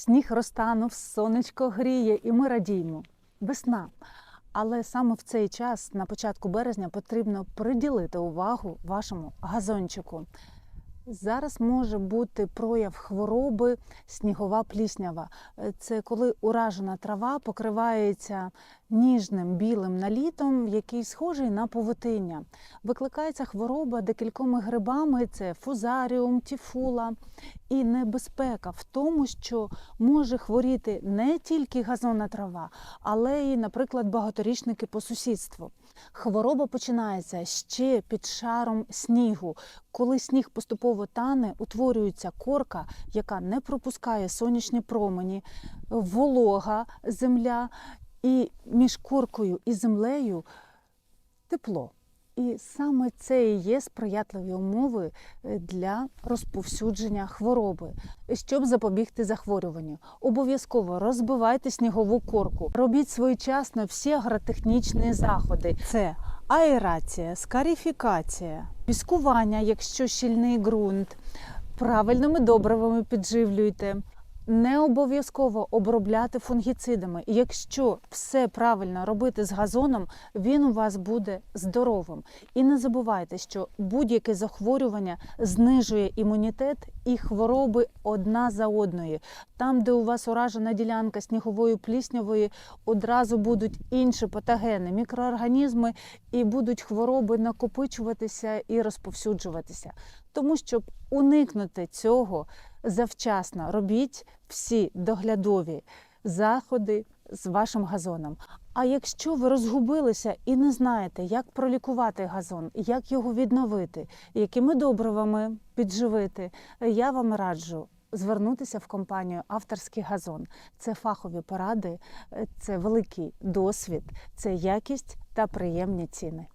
Сніг розтанув, сонечко гріє, і ми радіємо. Весна. Але саме в цей час, на початку березня, потрібно приділити увагу вашому газончику. Зараз може бути прояв хвороби снігова пліснява. Е, Це коли уражена трава покривається ніжним білим налітом, який схожий на повитиння. Викликається хвороба декількома грибами: це фузаріум, тіфула. І небезпека в тому, що може хворіти не тільки газонна трава, але й, наприклад, багаторічники по сусідству. Хвороба починається ще під шаром снігу. Коли сніг поступово тане, утворюється корка, яка не пропускає сонячні промені, волога земля, і між коркою і землею тепло. І саме це і є сприятливі умови е, для розповсюдження хвороби. Щоб запобігти захворюванню, обов'язково розбивайте снігову корку, робіть своєчасно всі агротехнічні заходи. Це аерація, скарифікація, піскування, якщо щільний ґрунт, правильними добривами підживлюйте. Не обов'язково обробляти фунгіцидами. Якщо все правильно робити з газоном, він у вас буде здоровим. І не забувайте, що будь-яке захворювання знижує імунітет і хвороби одна за одною. Там, де у вас уражена ділянка снігової пліснявої, одразу будуть інші патогени, мікроорганізми, і будуть хвороби накопичуватися і розповсюджуватися. Тому щоб уникнути цього, завчасно робіть всі доглядові заходи з вашим газоном. А якщо ви розгубилися і не знаєте, як пролікувати газон, як його відновити, якими добривами підживити, я вам раджу. Звернутися в компанію Авторський газон це фахові поради, це великий досвід, це якість та приємні ціни.